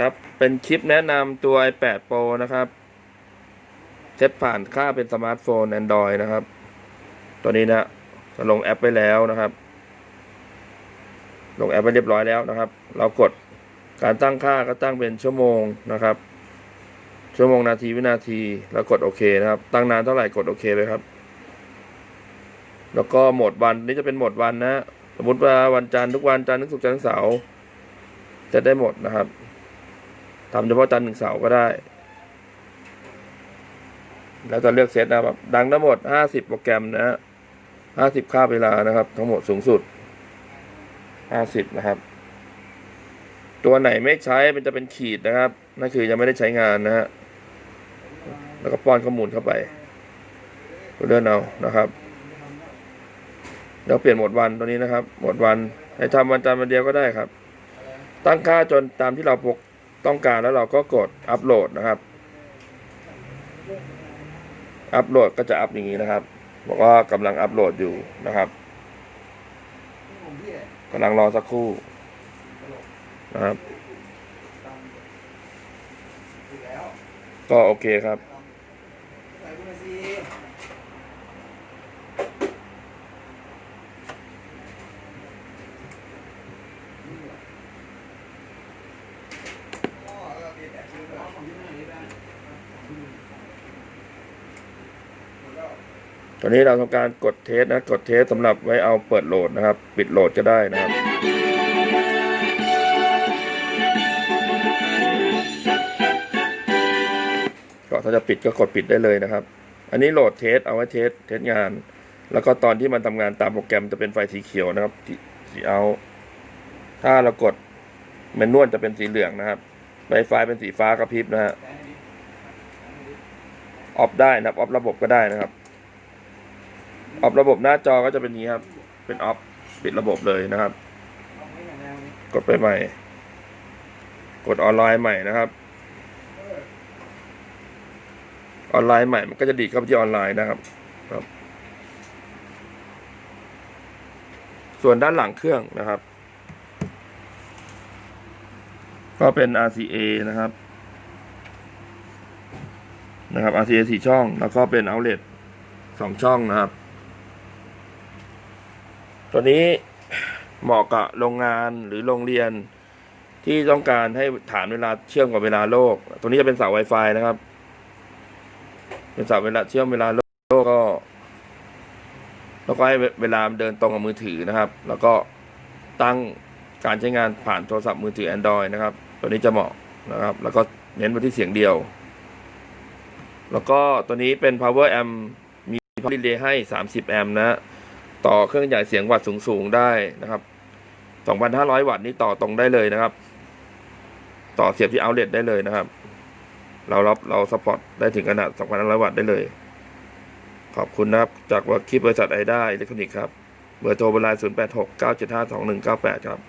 ครับเป็นคลิปแนะนำตัว iPad Pro นะครับเซตผ่านค่าเป็นสมาร์ทโฟน Android นะครับ ตัวนี้นะจะลงแอปไปแล้วนะครับ ลงแอปไปเรียบร้อยแล้วนะครับ เรากดการตั้งค่าก็ตั้งเป็นชั่วโมงนะครับ ชั่วโมงนาทีวินาที แล้วกดโอเคนะครับ ตั้งนานเท่าไหร่กดโอเคไปครับ แล้วก็โหมดวันนี่จะเป็นโหมดวันนะ สมมติว่าวันจันทร์ทุกวันจันทร์ถึงศุกร์จันทร์เสาร์จะได้หมดนะครับ ทำเฉพาะจันทร์ถึงเสาร์ก็ได้ แล้วจะเลือกเซตนะครับ ดังทั้งหมดห้าสิบโปรแกรมนะฮะห้าสิบค่าเวลานะครับ ทั้งหมดสูงสุดห้าสิบนะครับ ตัวไหนไม่ใช้มันจะเป็นขีดนะครับนั่นคือยังไม่ได้ใช้งานนะฮะแล้วก็ป้อนข้อมูลเข้าไปเลื่อนเอานะครับแล้วเปลี่ยนหมดวันตัวนี้นะครับ หมดวันให้ทำวันจันทร์วันเดียวก็ได้ครับ ตั้งค่าจนตามที่เราปก ต้องการแล้วเราก็กดอัปโหลดนะครับ อัปโหลดก็จะอัพอย่างนี้นะครับ บอกว่ากำลังอัปโหลดอยู่นะครับกำลังรอสักครู่นะครับ ก็โอเคครับ ตอนนี้เราทำการกดเทสนะ กดเทสสำหรับไว้เอาเปิดโหลดนะครับ ปิดโหลดก็ได้นะครับก็ถ้าจะปิดก็กดปิดได้เลยนะครับ อันนี้โหลดเทสเอาไว้เทสเทสงาน แล้วก็ตอนที่มันทำงานตามโปรแกรมจะเป็นไฟสีเขียวนะครับสีเอา ถ้าเรากดเมนนวลจะเป็นสีเหลืองนะครับ ไฟไฟเป็นสีฟ้ากระพริบนะฮะออฟได้นะครับออฟระบบก็ได้นะครับออฟระบบหน้าจอก็จะเป็นนี้ครับ เป็นออฟปิดระบบเลยนะครับ กดไปใหม่ กดออนไลน์ใหม่นะครับ ออนไลน์ใหม่มันก็จะดีดเข้าไปที่ออนไลน์นะครับครับ ส่วนด้านหลังเครื่องนะครับ ก็เป็น RCA นะครับ นะครับ RCA สี่ช่อง แล้วก็เป็น outlet สองช่องนะครับ ตัวนี้เหมาะกับโรงงานหรือโรงเรียนที่ต้องการให้ฐานเวลาเชื่อมกับเวลาโลก ตัวนี้จะเป็นเสา Wi-Fi นะครับ เป็นเสาเวลาเชื่อมเวลาโลกก็ แล้วก็ให้เวลาเดินตรงกับมือถือนะครับ แล้วก็ตั้งการใช้งานผ่านโทรศัพท์มือถือ Android นะครับ ตัวนี้จะเหมาะนะครับ แล้วก็เน้นไปที่เสียงเดียว แล้วก็ตัวนี้เป็น power amp มี power relay ให้ 30 แอมป์นะ ต่อเครื่องใหญ่เสียงวัดสูง ๆ ได้นะครับ 2,500 วัตต์นี่ต่อตรงได้เลยนะครับ ต่อเสียบที่ outlet ได้เลยนะครับ เรารับเราซัพพอร์ตได้ถึงขนาด 2,500 วัตต์ได้เลย ขอบคุณนะครับ จากวัคคีบริษัทไอด้าอิเล็กทรอนิกส์ครับ เบอร์โทรเบอร์ไลน์086 975 2198 ครับ